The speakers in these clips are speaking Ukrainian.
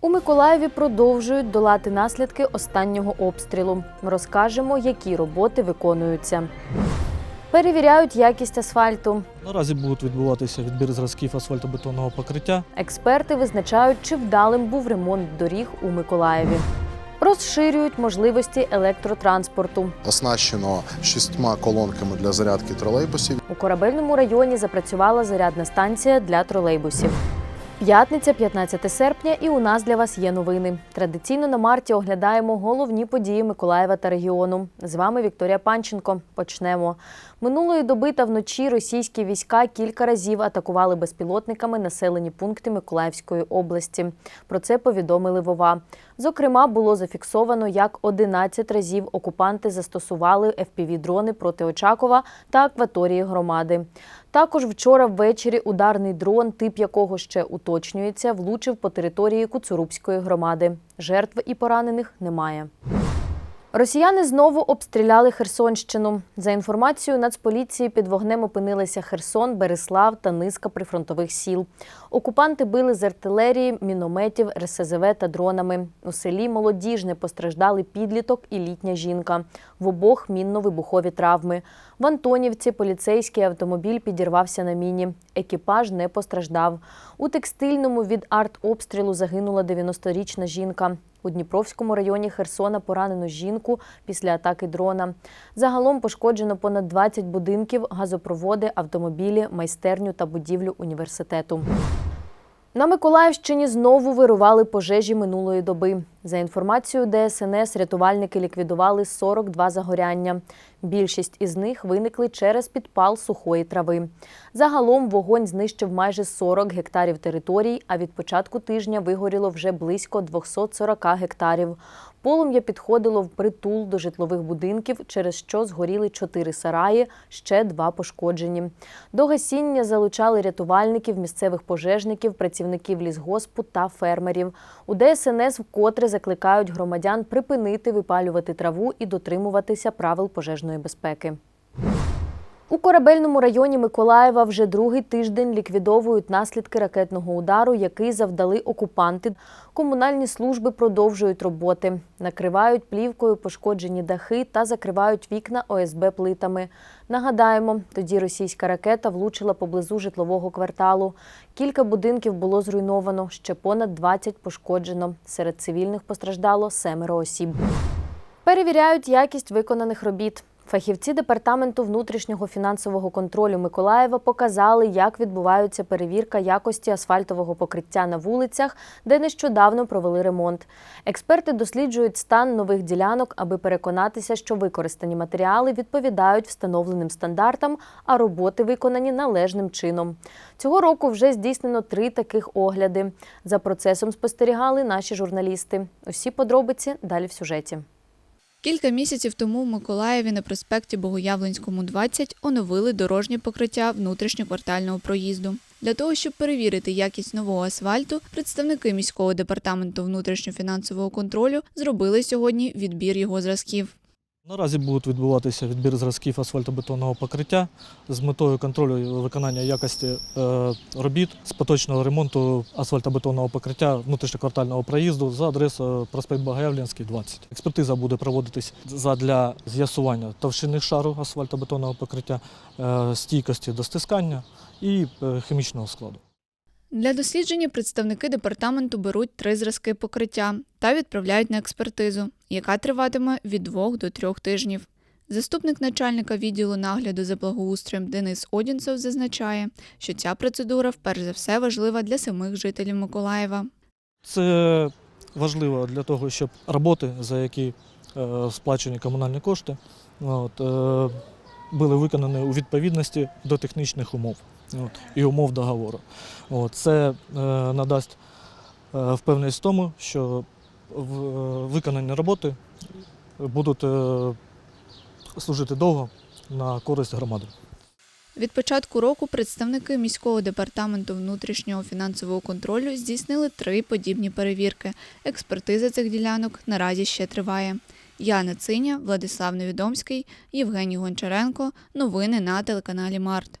У Миколаєві продовжують долати наслідки останнього обстрілу. Розкажемо, які роботи виконуються. Перевіряють якість асфальту. Наразі будуть відбуватися відбір зразків асфальтобетонного покриття. Експерти визначають, чи вдалим був ремонт доріг у Миколаєві. Розширюють можливості електротранспорту. оснащено шістьма колонками для зарядки тролейбусів. У корабельному районі запрацювала зарядна станція для тролейбусів. П'ятниця, 15 серпня, і у нас для вас є новини. Традиційно на марті оглядаємо головні події Миколаєва та регіону. З вами Вікторія Панченко. Почнемо. Минулої доби та вночі російські війська кілька разів атакували безпілотниками населені пункти Миколаївської області. Про це повідомили Вова. Зокрема, було зафіксовано, як 11 разів окупанти застосували FPV-дрони проти Очакова та акваторії громади. Також вчора ввечері ударний дрон, тип якого ще уточнюється, влучив по території Куцурубської громади. Жертв і поранених немає. Росіяни знову обстріляли Херсонщину. За інформацією Нацполіції, під вогнем опинилися Херсон, Береслав та низка прифронтових сіл. Окупанти били з артилерії, мінометів, РСЗВ та дронами. У селі Молодіжне постраждали підліток і літня жінка. В обох мінно-вибухові травми. В Антонівці поліцейський автомобіль підірвався на міні. Екіпаж не постраждав. У текстильному від артобстрілу загинула 90-річна жінка. У Дніпровському районі Херсона поранено жінку після атаки дрона. Загалом пошкоджено понад 20 будинків, газопроводи, автомобілі, майстерню та будівлю університету. На Миколаївщині знову вирували пожежі минулої доби. За інформацією ДСНС, рятувальники ліквідували 42 загоряння. Більшість із них виникли через підпал сухої трави. Загалом вогонь знищив майже 40 гектарів територій, а від початку тижня вигоріло вже близько 240 гектарів. Полум'я підходило в притул до житлових будинків, через що згоріли чотири сараї, ще два пошкоджені. До гасіння залучали рятувальників, місцевих пожежників, працівників лісгоспу та фермерів. У ДСНС вкотре закликають громадян припинити випалювати траву і дотримуватися правил пожежної безпеки. У корабельному районі Миколаєва вже другий тиждень ліквідовують наслідки ракетного удару, який завдали окупанти. Комунальні служби продовжують роботи, накривають плівкою пошкоджені дахи та закривають вікна ОСБ плитами. Нагадаємо, тоді російська ракета влучила поблизу житлового кварталу. Кілька будинків було зруйновано, ще понад 20 пошкоджено. Серед цивільних постраждало семеро осіб. Перевіряють якість виконаних робіт. Фахівці департаменту внутрішнього фінансового контролю Миколаєва показали, як відбувається перевірка якості асфальтового покриття на вулицях, де нещодавно провели ремонт. Експерти досліджують стан нових ділянок, аби переконатися, що використані матеріали відповідають встановленим стандартам, а роботи виконані належним чином. Цього року вже здійснено три таких огляди. За процесом спостерігали наші журналісти. Усі подробиці далі в сюжеті. Кілька місяців тому в Миколаєві на проспекті Богоявленському 20 оновили дорожнє покриття внутрішньоквартального проїзду. Для того, щоб перевірити якість нового асфальту, представники міського департаменту внутрішньофінансового контролю зробили сьогодні відбір його зразків. Наразі будуть відбуватися відбір зразків асфальтобетонного покриття з метою контролю виконання якості е, робіт з поточного ремонту асфальтобетонного покриття внутрішньоквартального проїзду за адресою проспект Багаявлянський, 20. Експертиза буде проводитись для з'ясування товщини шару асфальтобетонного покриття, е, стійкості до стискання і е, хімічного складу. Для дослідження представники департаменту беруть три зразки покриття та відправляють на експертизу, яка триватиме від двох до трьох тижнів. Заступник начальника відділу нагляду за благоустроєм Денис Одінцев зазначає, що ця процедура вперше за все важлива для самих жителів Миколаєва. Це важливо для того, щоб роботи, за які е, сплачені комунальні кошти, от, е, були виконані у відповідності до технічних умов от, і умов договору. От, це е, надасть е, впевненість в тому, що в, е, виконані роботи будуть е, служити довго на користь громади. Від початку року представники міського департаменту внутрішнього фінансового контролю здійснили три подібні перевірки. Експертиза цих ділянок наразі ще триває. Яна Циня, Владислав Невідомський, Євгеній Гончаренко. Новини на телеканалі Март.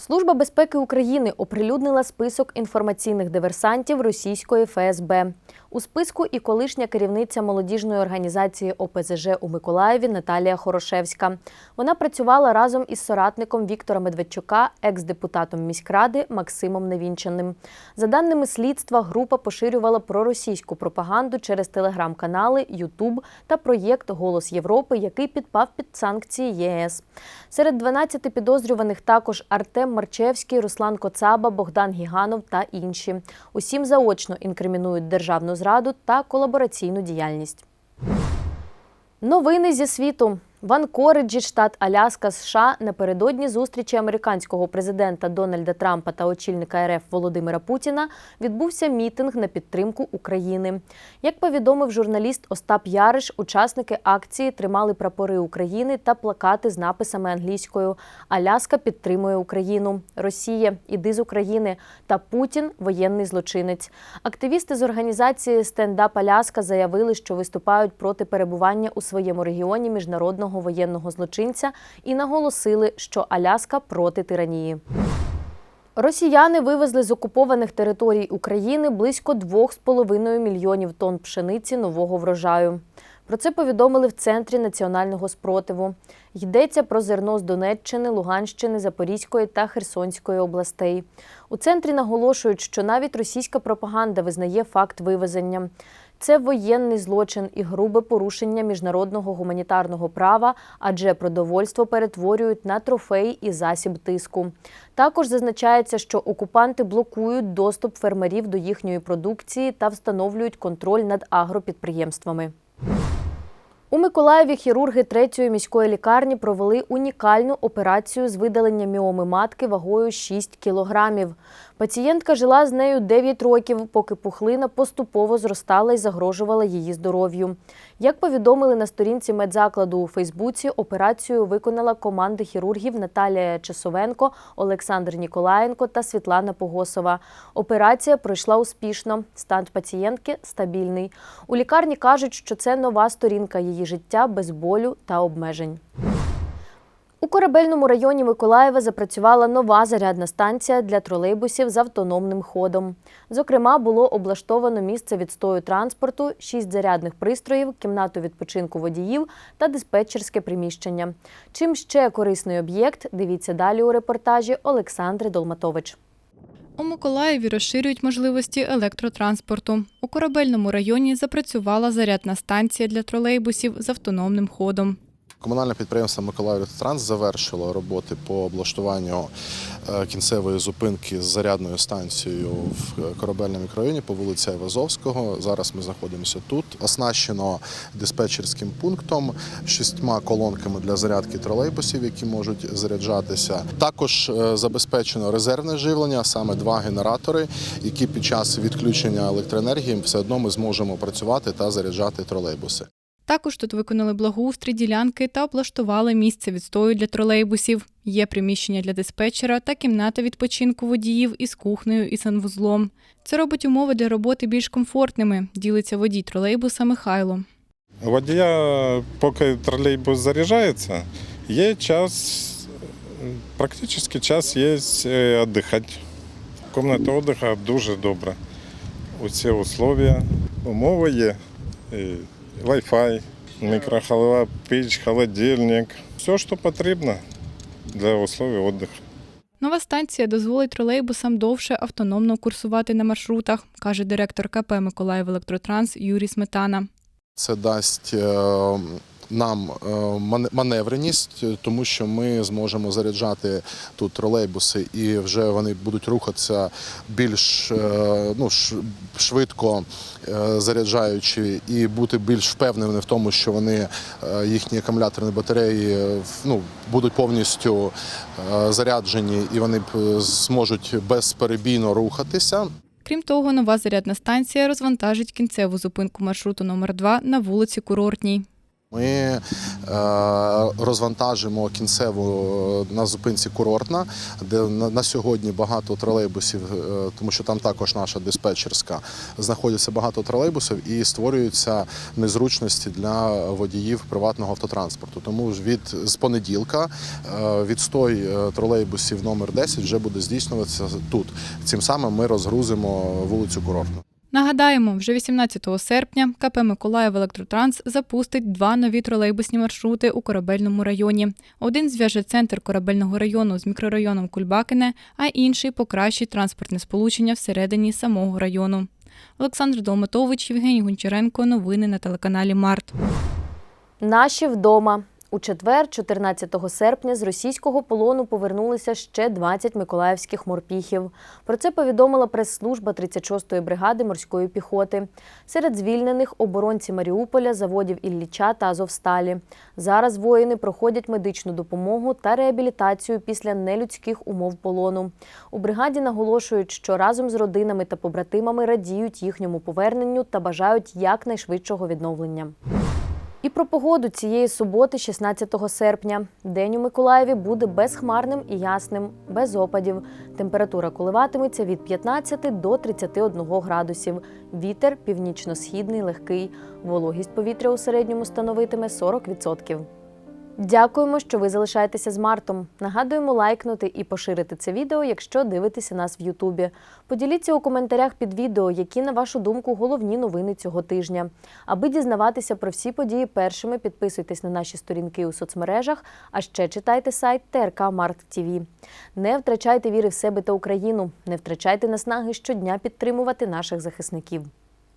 Служба безпеки України оприлюднила список інформаційних диверсантів російської ФСБ. У списку і колишня керівниця молодіжної організації ОПЗЖ у Миколаєві Наталія Хорошевська. Вона працювала разом із соратником Віктора Медведчука, екс-депутатом міськради Максимом Невінчаним. За даними слідства, група поширювала проросійську пропаганду через телеграм-канали, Ютуб та проєкт Голос Європи, який підпав під санкції ЄС. Серед 12 підозрюваних також Артем Марчевський, Руслан Коцаба, Богдан Гіганов та інші. Усім заочно інкримінують державну зраду та колабораційну діяльність. Новини зі світу. В Анкориджі, штат Аляска, США, напередодні зустрічі американського президента Дональда Трампа та очільника РФ Володимира Путіна відбувся мітинг на підтримку України. Як повідомив журналіст Остап Яриш, учасники акції тримали прапори України та плакати з написами англійською Аляска підтримує Україну, Росія, іди з України та Путін воєнний злочинець. Активісти з організації Стендап Аляска заявили, що виступають проти перебування у своєму регіоні міжнародного воєнного злочинця і наголосили, що Аляска проти тиранії. Росіяни вивезли з окупованих територій України близько 2,5 мільйонів тонн пшениці нового врожаю. Про це повідомили в Центрі національного спротиву. Йдеться про зерно з Донеччини, Луганщини, Запорізької та Херсонської областей. У центрі наголошують, що навіть російська пропаганда визнає факт вивезення. Це воєнний злочин і грубе порушення міжнародного гуманітарного права, адже продовольство перетворюють на трофей і засіб тиску. Також зазначається, що окупанти блокують доступ фермерів до їхньої продукції та встановлюють контроль над агропідприємствами. У Миколаєві хірурги третьої міської лікарні провели унікальну операцію з видалення міоми матки вагою 6 кілограмів. Пацієнтка жила з нею 9 років, поки пухлина поступово зростала і загрожувала її здоров'ю. Як повідомили на сторінці медзакладу у Фейсбуці, операцію виконала команда хірургів Наталія Часовенко, Олександр Ніколаєнко та Світлана Погосова. Операція пройшла успішно. Стан пацієнтки стабільний. У лікарні кажуть, що це нова сторінка її життя без болю та обмежень. У корабельному районі Миколаєва запрацювала нова зарядна станція для тролейбусів з автономним ходом. Зокрема, було облаштовано місце відстою транспорту, шість зарядних пристроїв, кімнату відпочинку водіїв та диспетчерське приміщення. Чим ще корисний об'єкт, дивіться далі у репортажі Олександри Долматович. У Миколаєві розширюють можливості електротранспорту. У корабельному районі запрацювала зарядна станція для тролейбусів з автономним ходом. Комунальне підприємство «Миколаївтранс» завершило роботи по облаштуванню е, кінцевої зупинки з зарядною станцією в корабельному мікрорайоні по вулиці Айвазовського. Зараз ми знаходимося тут. Оснащено диспетчерським пунктом, шістьма колонками для зарядки тролейбусів, які можуть заряджатися. Також е, забезпечено резервне живлення, саме два генератори, які під час відключення електроенергії все одно ми зможемо працювати та заряджати тролейбуси. Також тут виконали благоустрій ділянки та облаштували місце відстою для тролейбусів. Є приміщення для диспетчера та кімната відпочинку водіїв із кухнею і санвузлом. Це робить умови для роботи більш комфортними, ділиться водій тролейбуса Михайло. Водія, поки тролейбус заряджається, є час, практично час є е, віддихати. Комната відпочинку дуже добра. Усі условия, умови є, Wi-Fi, мікрохолова піч, холодильник. Все, що потрібно для условий відпочинку. Нова станція дозволить тролейбусам довше автономно курсувати на маршрутах, каже директор КП Миколаїв Електротранс Юрій Сметана. Це дасть е, нам е, маневреність, е, тому що ми зможемо заряджати тут тролейбуси, і вже вони будуть рухатися більш е, ну, швидко заряджаючи, і бути більш впевненими в тому, що вони їхні акумуляторні батареї ну, будуть повністю заряджені, і вони зможуть безперебійно рухатися. Крім того, нова зарядна станція розвантажить кінцеву зупинку маршруту номер 2 на вулиці Курортній. Ми е, розвантажимо кінцеву е, на зупинці курортна, де на, сьогодні багато тролейбусів, е, тому що там також наша диспетчерська, знаходиться багато тролейбусів і створюються незручності для водіїв приватного автотранспорту. Тому від з понеділка відстой тролейбусів номер 10 вже буде здійснюватися тут. Цим самим ми розгрузимо вулицю Курортну. Нагадаємо, вже 18 серпня КП Миколаїв Електротранс запустить два нові тролейбусні маршрути у корабельному районі. Один зв'яже центр корабельного району з мікрорайоном Кульбакине, а інший покращить транспортне сполучення всередині самого району. Олександр Долматович, Євгеній Гончаренко. Новини на телеканалі Март. Наші вдома. У четвер, 14 серпня, з російського полону повернулися ще 20 миколаївських морпіхів. Про це повідомила прес-служба 36-ї бригади морської піхоти. Серед звільнених оборонці Маріуполя, заводів Ілліча та Азовсталі. Зараз воїни проходять медичну допомогу та реабілітацію після нелюдських умов полону. У бригаді наголошують, що разом з родинами та побратимами радіють їхньому поверненню та бажають якнайшвидшого відновлення. І про погоду цієї суботи, 16 серпня. День у Миколаєві буде безхмарним і ясним, без опадів. Температура коливатиметься від 15 до 31 градусів. Вітер північно-східний легкий. Вологість повітря у середньому становитиме 40%. Дякуємо, що ви залишаєтеся з Мартом. Нагадуємо лайкнути і поширити це відео, якщо дивитеся нас в Ютубі. Поділіться у коментарях під відео, які, на вашу думку, головні новини цього тижня. Аби дізнаватися про всі події першими, підписуйтесь на наші сторінки у соцмережах, а ще читайте сайт ТРК Март ТВ. Не втрачайте віри в себе та Україну, не втрачайте наснаги щодня підтримувати наших захисників.